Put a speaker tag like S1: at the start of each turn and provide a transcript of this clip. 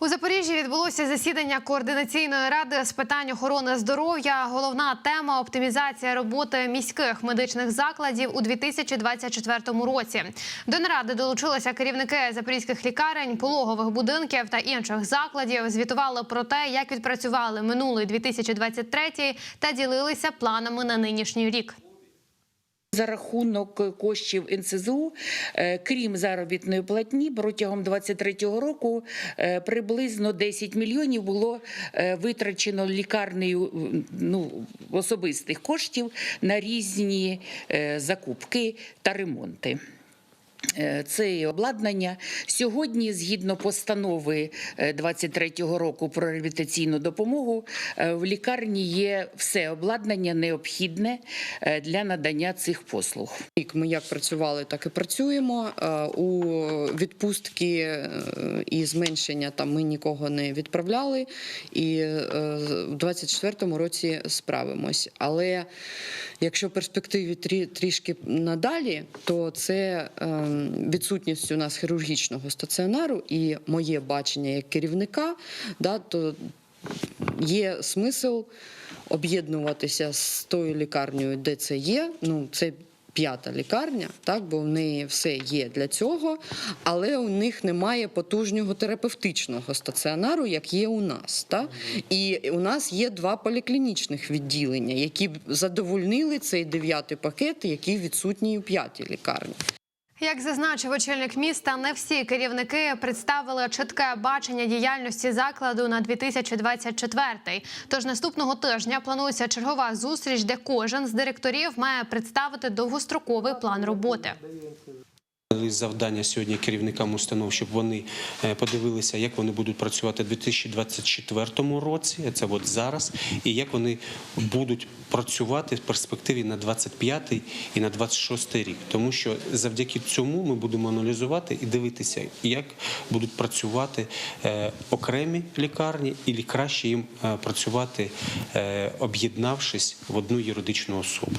S1: У Запоріжжі відбулося засідання координаційної ради з питань охорони здоров'я. Головна тема оптимізація роботи міських медичних закладів у 2024 році. До наради долучилися керівники запорізьких лікарень, пологових будинків та інших закладів. Звітували про те, як відпрацювали минулий 2023 та ділилися планами на нинішній рік.
S2: За рахунок коштів НСЗУ, е, крім заробітної платні, протягом 2023 року е, приблизно 10 мільйонів було е, витрачено лікарнею ну, особистих коштів на різні закупки та ремонти. Е, Це обладнання сьогодні, згідно постанови е, 23-го року про реабілітаційну допомогу, е, в лікарні є все обладнання необхідне е, для надання цих послуг.
S3: Ми як працювали, так і працюємо. Е, У відпустки е, і зменшення там ми нікого не відправляли, і е, в 24-му році справимось. Але якщо перспективі трішки надалі, то це відсутність у нас хірургічного стаціонару і моє бачення як керівника, да, то є смисл об'єднуватися з тою лікарнею, де це є. Ну, це п'ята лікарня, так, бо в неї все є для цього, але у них немає потужного терапевтичного стаціонару, як є у нас. Так? І у нас є два поліклінічних відділення, які б задовольнили цей дев'ятий пакет, який відсутній у п'ятій лікарні.
S1: Як зазначив очільник міста, не всі керівники представили чітке бачення діяльності закладу на 2024. Тож наступного тижня планується чергова зустріч, де кожен з директорів має представити довгостроковий план роботи.
S4: Завдання сьогодні керівникам установ, щоб вони е, подивилися, як вони будуть працювати у 2024 році, це от зараз, і як вони будуть працювати в перспективі на 25 і на 26 рік. Тому що завдяки цьому ми будемо аналізувати і дивитися, як будуть працювати е, окремі лікарні, і краще їм е, працювати, об'єднавшись в одну юридичну особу.